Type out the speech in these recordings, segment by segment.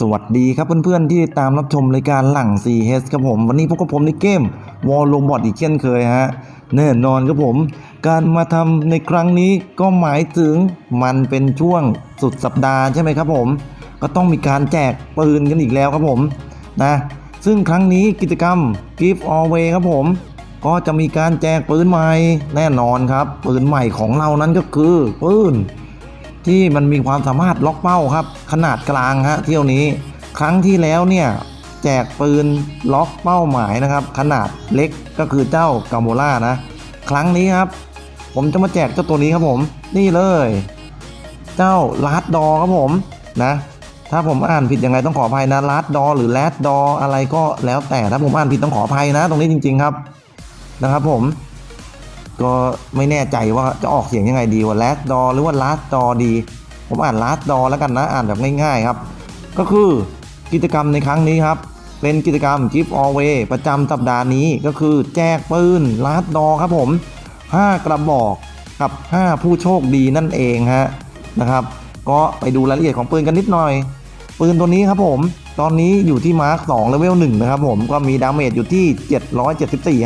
สวัสดีครับเพื่อนๆที่ตามรับชมรายการหลัง 4H ครับผม วันนี้พบกับผมในเกม w a r l o b o t อีกเช่นเคยฮะแน่นอนครับผม การมาทำในครั้งนี้ก็หมายถึงมันเป็นช่วงสุดสัปดาห์ใช่ไหมครับผม ก็ต้องมีการแจกปืนกันอีกแล้วครับผมนะซึ่งครั้งนี้กิจกรรม Give Away ครับผม ก็จะมีการแจกปืนใหม่แน่นอนครับ ปืนใหม่ของเรานั้นก็คือปืน ที่มันมีความสามารถล็อกเป้าครับ ขนาดกลางฮะเที่ยวนี้ ครั้งที่แล้วเนี่ยแจกปืนล็อกเป้าหมายนะครับ ขนาดเล็กก็คือเจ้ากาโมล่านะ ครั้งนี้ครับ ผมจะมาแจกเจ้าตัวนี้ครับผม นี่เลย เจ้าลาดดอครับผมนะ ถ้าผมอ่านผิดยังไงต้องขออภัยนะลาดดอหรือแลดดออะไรก็แล้วแต่ถ้าผมอ่านผิดต้องขออภัยนะ ตรงนี้จริง ๆครับนะครับผม ก็ไม่แน่ใจว่าจะออกเสียงยังไงดีว่าแลดดอหรือว่าลาดดอดี ผมอ่านลาดดอแล้วกันนะอ่านแบบง่ายๆครับ ก็คือกิจกรรมในครั้งนี้ครับ เป็นกิจกรรม Give Away ประจำสัปดาห์นี้ก็คือแจกปืนลาดดอครับผม 5 กระบอกกับ 5 ผู้โชคดีนั่นเองฮะนะครับ ก็ไปดูรายละเอียดของปืนกันนิดหน่อย ปืนตัวนี้ครับผม ตอนนี้อยู่ที่มาร์ค2เลเวล1นะครับผมก็มีดาเมจอยู่ที่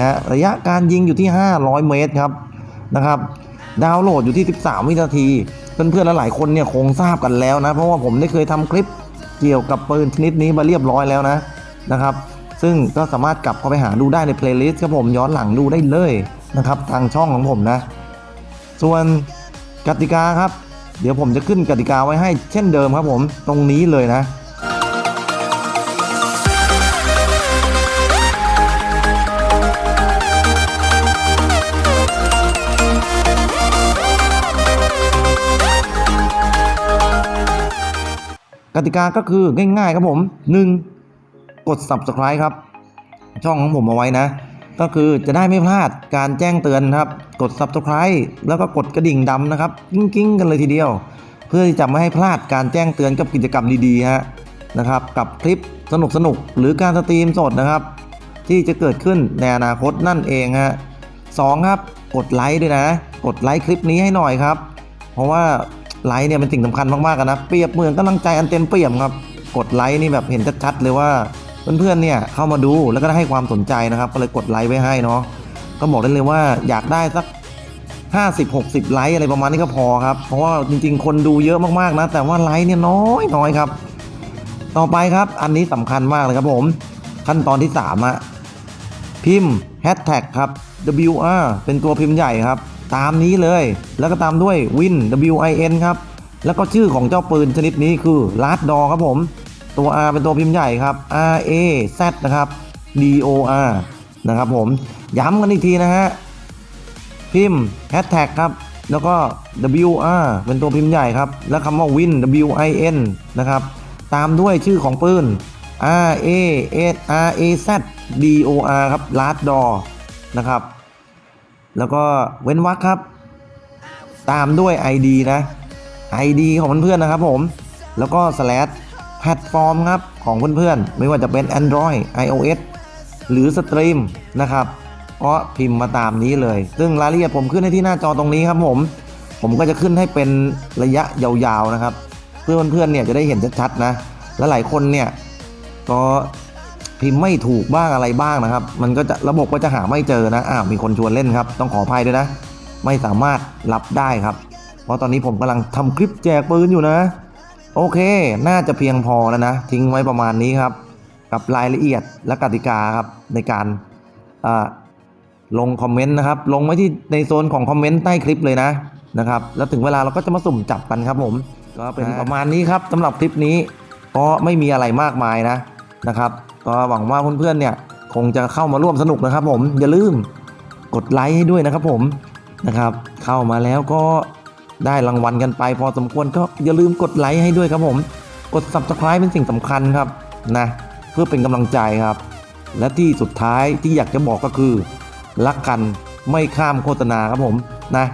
774 ฮะ ระยะการยิงอยู่ที่ 500 เมตรครับนะครับ ดาวน์โหลดอยู่ที่ 13 วินาที เพื่อนๆหลายๆคนเนี่ยคงทราบกันแล้วนะ เพราะว่าผมได้เคยทำคลิปเกี่ยวกับปืนชนิดนี้มาเรียบร้อยแล้วนะนะครับ ซึ่งก็สามารถกลับเข้าไปหาดูได้ในเพลย์ลิสต์ครับผมย้อนหลังดูได้เลยนะครับ ทางช่องของผมนะ ส่วนกติกาครับ เดี๋ยวผมจะขึ้นกติกาไว้ให้เช่นเดิมครับผมตรงนี้เลยนะ ติกาก็คือง่ายๆครับผม 1. กด subscribe ครับ ช่องของผมเอาไว้นะ ก็คือจะได้ไม่พลาดการแจ้งเตือนครับ กด subscribe แล้วก็กดกระดิ่งดำนะครับกิ้งๆ กันเลยทีเดียว เพื่อที่จะไม่ให้พลาดการแจ้งเตือนกับกิจกรรมดีๆฮะนะครับกับคลิปสนุกๆหรือการสตรีมสดนะครับ ที่จะเกิดขึ้นในอนาคตนั่นเองฮะสองครับกดไลค์ด้วยนะ กดไลค์คลิปนี้ให้หน่อยครับ เพราะว่า ไลค์เนี่ยเป็นสิ่งสำคัญมากๆนะเปรียบเหมือนกำลังใจอันเต็มเปี่ยมครับ กดไลค์นี่แบบเห็นชัดๆเลยว่าเพื่อนๆเนี่ยเข้ามาดูแล้วก็ได้ให้ความสนใจนะครับ ก็เลยกดไลค์ไว้ให้เนาะก็บอกได้เลยว่าอยากได้สัก50-60 ไลค์อะไรประมาณนี้ก็พอครับ เพราะว่าจริงๆ คนดูเยอะมากๆนะ แต่ว่าไลค์เนี่ยน้อยน้อยครับ ต่อไปครับ อันนี้สำคัญมากเลยครับผม ขั้นตอนที่3อะพิมพ์แฮชแท็กครับ WR เป็นตัวพิมพ์ใหญ่ครับ ตามนี้เลย แล้วก็ตามด้วย Win WIN ครับ แล้วก็ชื่อของเจ้าปืนชนิดนี้คือ Last Door ครับผม ตัว R เป็นตัวพิมพ์ใหญ่ครับ R A Z นะครับ D O R นะครับผม ย้ำกันอีกทีนะฮะ พิมพ์แฮชแท็กครับ แล้วก็ WR เป็นตัวพิมพ์ใหญ่ครับ แล้วคำว่า Win WIN นะครับ ตามด้วยชื่อของปืน R A S R A Z D O R ครับ Last Door นะครับ แล้วก็เว้นวรรคครับ ตามด้วย ID นะ ID ของเพื่อนๆนะครับผม แล้วก็ slash แพลตฟอร์มครับ ของเพื่อนๆ ไม่ว่าจะเป็น Android iOS หรือสตรีมนะครับก็พิมพ์มาตามนี้เลย ซึ่งรายละเอียดผมขึ้นให้ที่หน้าจอตรงนี้ครับผม ผมก็จะขึ้นให้เป็นระยะยาวๆนะครับ เพื่อนเพื่อนๆเนี่ยจะได้เห็นชัดๆนะ และหลายคนเนี่ยก็ พิมพ์ไม่ถูกบ้างอะไรบ้างนะครับ มันก็จะระบบก็จะหาไม่เจอนะอ้าวมีคนชวนเล่นครับ ต้องขออภัยด้วยนะ ไม่สามารถรับได้ครับ เพราะตอนนี้ผมกำลังทำคลิปแจกปืนอยู่นะ โอเค น่าจะเพียงพอแล้วนะ ทิ้งไว้ประมาณนี้ครับ กับรายละเอียดและกติกาครับในการอ่าลงคอมเมนต์นะครับ ลงไว้ที่ในโซนของคอมเมนต์ใต้คลิปเลยนะนะครับ แล้วถึงเวลาเราก็จะมาสุ่มจับกันครับผม ก็เป็นประมาณนี้ครับสำหรับคลิปนี้ก็ไม่มีอะไรมากมายนะนะครับ ก็หวังว่าเพื่อนๆเนี่ยคงจะเข้ามาร่วมสนุกนะครับ ผมอย่าลืมกดไลค์ให้ด้วยนะครับ ผมนะครับ เข้ามาแล้วก็ได้รางวัลกันไป พอสมควรก็อย่าลืมกดไลค์ให้ด้วยครับผม กด subscribe เป็นสิ่งสำคัญครับนะเพื่อเป็นกำลังใจครับ และที่สุดท้ายที่อยากจะบอกก็คือ รักกันไม่ข้ามโฆษณาครับผมนะ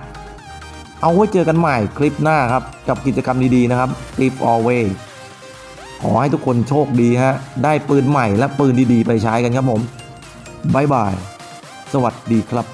เอาไว้เจอกันใหม่คลิปหน้าครับ กับกิจกรรมดีๆนะครับ Clip Always ขอให้ทุกคนโชคดีฮะ ได้ปืนใหม่และปืนดีๆ ไปใช้กันครับผมบายบาย สวัสดีครับ